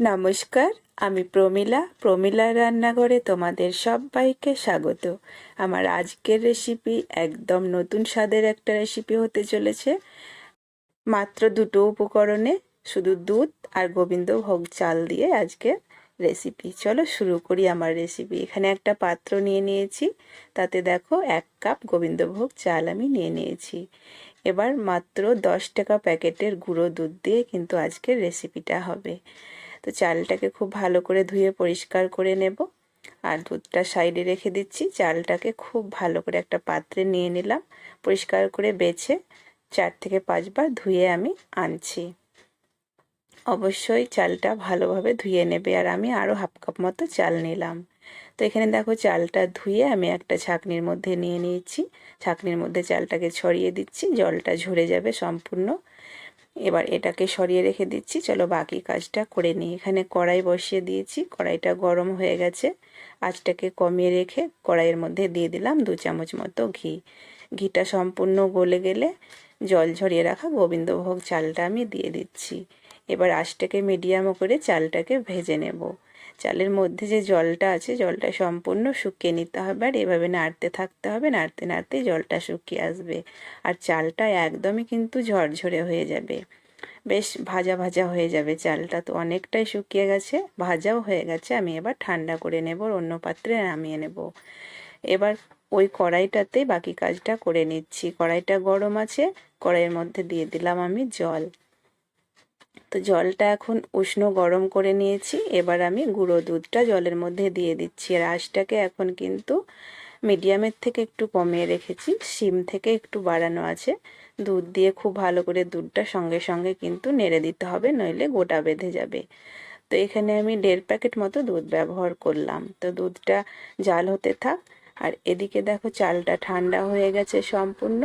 নমস্কার, আমি প্রমিলা, প্রমিলার রান্নাঘরে তোমাদের সবাইকে স্বাগত। আমার আজকের রেসিপি একদম নতুন স্বাদের একটা রেসিপি হতে চলেছে। মাত্র দুটো উপকরণে শুধু দুধ আর গোবিন্দভোগ চাল দিয়ে আজকে রেসিপি চলো শুরু করি আমার রেসিপি এখানে একটা পাত্র নিয়ে নিয়েছি। তাতে দেখো এক কাপ গোবিন্দভোগ চাল আমি নিয়ে নিয়েছি। এবার মাত্র দশ টাকা প্যাকেটের গুঁড়ো দুধ দিয়ে কিন্তু আজকের রেসিপিটা হবে। তো চালটাকে খুব ভালো করে ধুয়ে পরিষ্কার করে নেব। আর দুধটা সাইডে রেখে দিচ্ছি। চালটাকে খুব ভালো করে একটা পাত্রে নিয়ে নিলাম, পরিষ্কার করে বেছে চার থেকে পাঁচবার ধুয়ে আমি আনছি। অবশ্যই চালটা ভালোভাবে ধুয়ে নেবে আর আমি আরও হাফ কাপ মতো চাল নিলাম। তো এখানে দেখো চালটা ধুয়ে আমি একটা ছাকনির মধ্যে নিয়ে নিয়েছি। ছাকনির মধ্যে চালটাকে ছড়িয়ে দিচ্ছি, জলটা ঝরে যাবে সম্পূর্ণ। এবার এটাকে সরিয়ে রেখে দিচ্ছি। চলো বাকি কাজটা করে নিই। এখানে কড়াই বসিয়ে দিয়েছি। কড়াইটা গরম হয়ে গেছে। আজটাকে কমিয়ে রেখে কড়াইয়ের মধ্যে দিয়ে দিলাম দু চামচ মতো ঘি। ঘিটা সম্পূর্ণ গলে গেলে জল ঝরিয়ে রাখা গোবিন্দভোগ চালটা আমি দিয়ে দিচ্ছি। এবার আজটাকে মিডিয়াম করে চালটাকে ভেজে নেব। চালের মধ্যে যে জলটা আছে, জলটা সম্পূর্ণ শুকিয়ে নিতে হবে আর এভাবে নাড়তে থাকতে হবে, নাড়তে নাড়তে জলটা শুকিয়ে আসবে। আর চালটা একদমই কিন্তু ঝরঝরে হয়ে যাবে। বেশ ভাজা ভাজা হয়ে যাবে চালটা তো অনেকটাই শুকিয়ে গেছে, ভাজাও হয়ে গেছে। আমি এবার ঠান্ডা করে নেব অন্য পাত্রে নামিয়ে নেব। এবার ওই কড়াইটাতে বাকি কাজটা করে নিচ্ছি। কড়াইটা গরম আছে, কড়াইয়ের মধ্যে দিয়ে দিলাম আমি জল। তো জলটা এখন উষ্ণ গরম করে নিয়েছি। এবার আমি গুঁড়ো দুধটা জলের মধ্যে দিয়ে দিচ্ছি। আর আঁচটাকে এখন কিন্তু মিডিয়ামের থেকে একটু কমিয়ে রেখেছি। সিম থেকে একটু বাড়ানো আছে। দুধ দিয়ে খুব ভালো করে দুধটা সঙ্গে সঙ্গে কিন্তু নেড়ে দিতে হবে, নইলে গোটা বেঁধে যাবে। তো এখানে আমি দেড় প্যাকেট মতো দুধ ব্যবহার করলাম। তো দুধটা জাল হতে থাক। আর এদিকে দেখো চালটা ঠান্ডা হয়ে গেছে সম্পূর্ণ।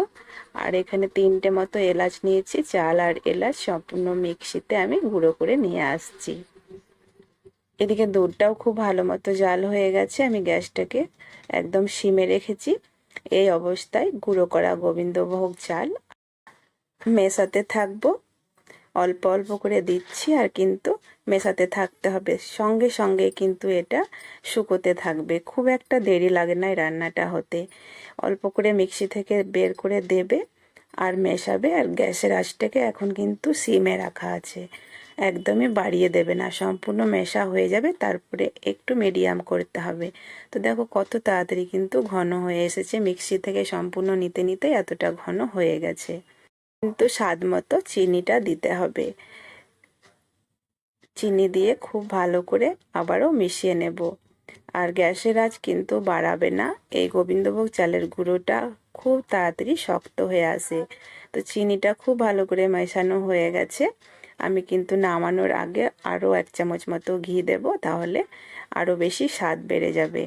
আর এখানে তিনটে মতো এলাচ নিয়েছি, চাল আর এলাচ সম্পূর্ণ মিক্সিতে আমি গুঁড়ো করে নিয়ে আসছি। এদিকে দুধটাও খুব ভালো মতো জাল হয়ে গেছে, আমি গ্যাসটাকে একদম সিমে রেখেছি। এই অবস্থায় গুঁড়ো করা গোবিন্দভোগ চাল মেশাতে থাকব। অল্প অল্প করে দিচ্ছি আর কিন্তু মেশাতে থাকতে হবে। সঙ্গে সঙ্গে কিন্তু এটা শুকোতে থাকবে। খুব একটা দেরি লাগে না রান্নাটা হতে। অল্প করে মিক্সি থেকে বের করে দেবে আর মেশাবে আর গ্যাসের আঁচটাকে এখন কিন্তু সিমে রাখা আছে। একদমই বাড়িয়ে দেবে না। সম্পূর্ণ মেশা হয়ে যাবে। তারপরে একটু মিডিয়াম করতে হবে। তো দেখো কত তাড়াতাড়ি কিন্তু ঘন হয়ে এসেছে। মিক্সি থেকে সম্পূর্ণ নিতে নিতে এতটা ঘন হয়ে গেছে। কিন্তু স্বাদ মতো চিনিটা দিতে হবে। চিনি দিয়ে খুব ভালো করে আবারও মিশিয়ে নেব। আর গ্যাসের আজ কিন্তু বাড়াবে না। এই গোবিন্দভোগ চালের গুঁড়োটা খুব তাড়াতাড়ি শক্ত হয়ে আসে। তো চিনিটা খুব ভালো করে মেশানো হয়ে গেছে। আমি কিন্তু নামানোর আগে আরও এক চামচ মতো ঘি দেব, তাহলে আরও বেশি স্বাদ বেড়ে যাবে।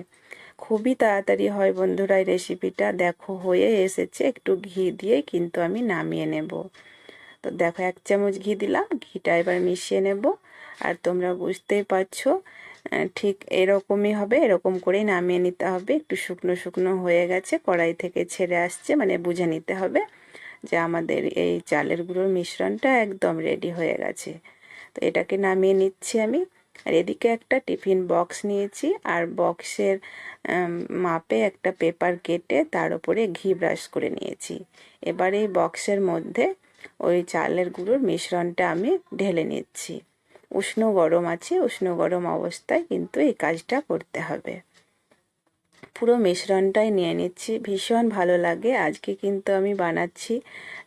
খুবই তাড়াতাড়ি হয় বন্ধুরা রেসিপিটা দেখো, হয়ে এসেছে। একটু ঘি দিয়ে কিন্তু আমি নামিয়ে নেব। তো দেখো, এক চামচ ঘি দিলাম। ঘিটা এবার মিশিয়ে নেব। আর তোমরা বুঝতেই পারছ ঠিক এরকমই হবে। এরকম করেই নামিয়ে নিতে হবে। একটু শুকনো শুকনো হয়ে গেছে। কড়াই থেকে ছেড়ে আসছে। মানে বুঝে নিতে হবে যে আমাদের এই চালের গুঁড়োর মিশ্রণটা একদম রেডি হয়ে গেছে। তো এটাকে নামিয়ে নিচ্ছি আমি। আর এদিকে একটা টিফিন বক্স নিয়েছি, আর বক্সের মাপে একটা পেপার কেটে তার উপরে ঘি ব্রাশ করে নিয়েছি। এবার এই বক্সের মধ্যে ওই চালের গুঁড়োর মিশ্রণটা আমি ঢেলে নিচ্ছি। উষ্ণ গরম আছে, উষ্ণ গরম অবস্থায় কিন্তু এই কাজটা করতে হবে। পুরো মিশ্রণটাই নিয়ে নিচ্ছি। ভীষণ ভালো লাগে। আজকে কিন্তু আমি বানাচ্ছি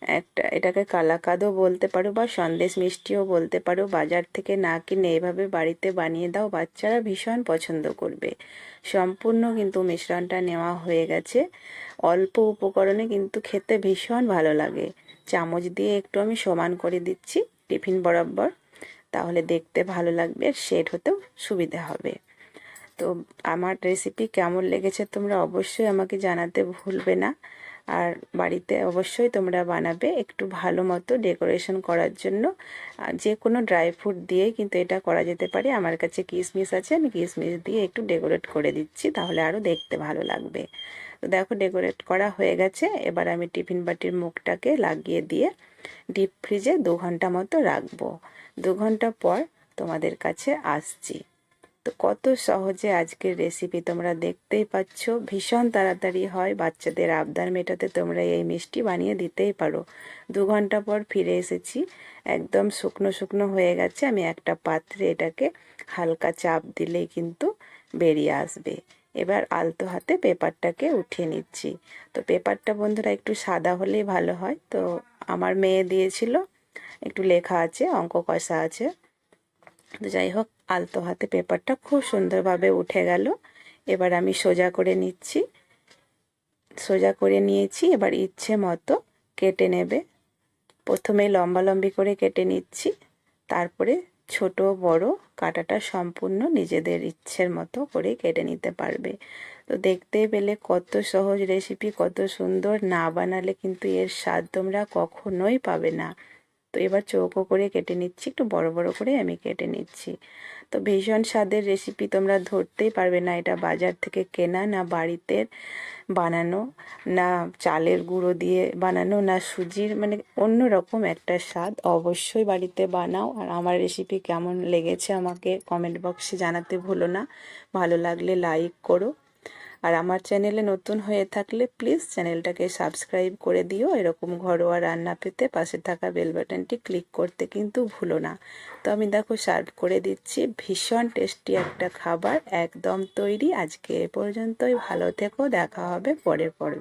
একটা, এটাকে কালাকাদও বলতে পারো বা সন্দেশ মিষ্টিও বলতে পারো। বাজার থেকে না কিনে এভাবে বাড়িতে বানিয়ে দাও, বাচ্চারা ভীষণ পছন্দ করবে। সম্পূর্ণ কিন্তু মিশ্রণটা নেওয়া হয়ে গেছে। অল্প উপকরণে কিন্তু খেতে ভীষণ ভালো লাগে। চামচ দিয়ে একটু আমি সমান করে দিচ্ছি, টিফিন বরাবর। তাহলে দেখতে ভালো লাগবে শেড হতেও সুবিধা হবে। তো আমার রেসিপি কেমন লেগেছে তোমরা অবশ্যই আমাকে জানাতে ভুলবে না। আর বাড়িতে অবশ্যই তোমরা বানাবে একটু ভালো মতো ডেকোরেশন করার জন্য। যে কোনো ড্রাই ফ্রুট দিয়েই কিন্তু এটা করা যেতে পারে। আমার কাছে কিশমিশ আছে, আমি কিশমিশ দিয়ে একটু ডেকোরেট করে দিচ্ছি, তাহলে আরও দেখতে ভালো লাগবে। তো দেখো ডেকোরেট করা হয়ে গেছে, এবার আমি টিফিন বাটির মুখটাকে লাগিয়ে দিয়ে ডিপ ফ্রিজে দু ঘণ্টা মতো রাখব। দু ঘণ্টা পর তোমাদের কাছে আসছি। তো কত সহজে আজকের রেসিপি তোমরা দেখতেই পাচ্ছ। ভীষণ তাড়াতাড়ি হয়, বাচ্চাদের আবদার মেটাতে তোমরা এই মিষ্টি বানিয়ে দিতেই পারো। দু ঘণ্টা পর ফিরে এসেছি। একদম শুকনো শুকনো হয়ে গেছে। আমি একটা পাত্রে এটাকে হালকা চাপ দিলেই কিন্তু বেরিয়ে আসবে। এবার আলতো হাতে পেপারটাকে উঠিয়ে নিচ্ছি। তো পেপারটা বন্ধুরা একটু সাদা হলেই ভালো হয়। তো আমার মেয়ে দিয়েছিল। একটু লেখা আছে, অঙ্ক কষা আছে। তো যাই হোক আলতো হাতে পেপারটা খুব সুন্দরভাবে উঠে গেল। এবার আমি সোজা করে নিচ্ছি। সোজা করে নিয়েছি, এবার ইচ্ছে মতো কেটে নেবে। প্রথমে লম্বা লম্বি করে কেটে নিচ্ছি, তারপরে ছোট বড় কাটাটা সম্পূর্ণ নিজেদের ইচ্ছের মতো করে কেটে নিতে পারবে। তো দেখতে পেলে কত সহজ রেসিপি কত সুন্দর। না বানালে কিন্তু এর স্বাদ তোমরা কখনোই পাবে না। তো এবার চৌকো করে কেটে নিচ্ছি, একটু বড় বড় করে আমি কেটে নিচ্ছি। তো ভীষণ স্বাদের রেসিপি তোমরা ধরতেই পারবে না এটা বাজার থেকে কেনা, না বাড়িতে বানানো, না চালের গুঁড়ো দিয়ে বানানো, না সুজির মানে অন্য রকম একটা স্বাদ। অবশ্যই বাড়িতে বানাও। আর আমার রেসিপি কেমন লেগেছে আমাকে কমেন্ট বক্সে জানাতে ভুলো না। ভালো লাগলে লাইক করো। আর আমার চ্যানেলে নতুন হয়ে থাকলে প্লিজ চ্যানেলটাকে সাবস্ক্রাইব করে দিও। এরকম ঘরোয়া রান্না পেতে পাশে থাকা বেল বাটনটি ক্লিক করতে কিন্তু ভুলো না। তো আমি দেখো সার্ভ করে দিচ্ছি। ভীষণ টেস্টি একটা খাবার, একদম তৈরি। আজকে এ পর্যন্তই। ভালো থেকো। দেখা হবে পরের পর্বে।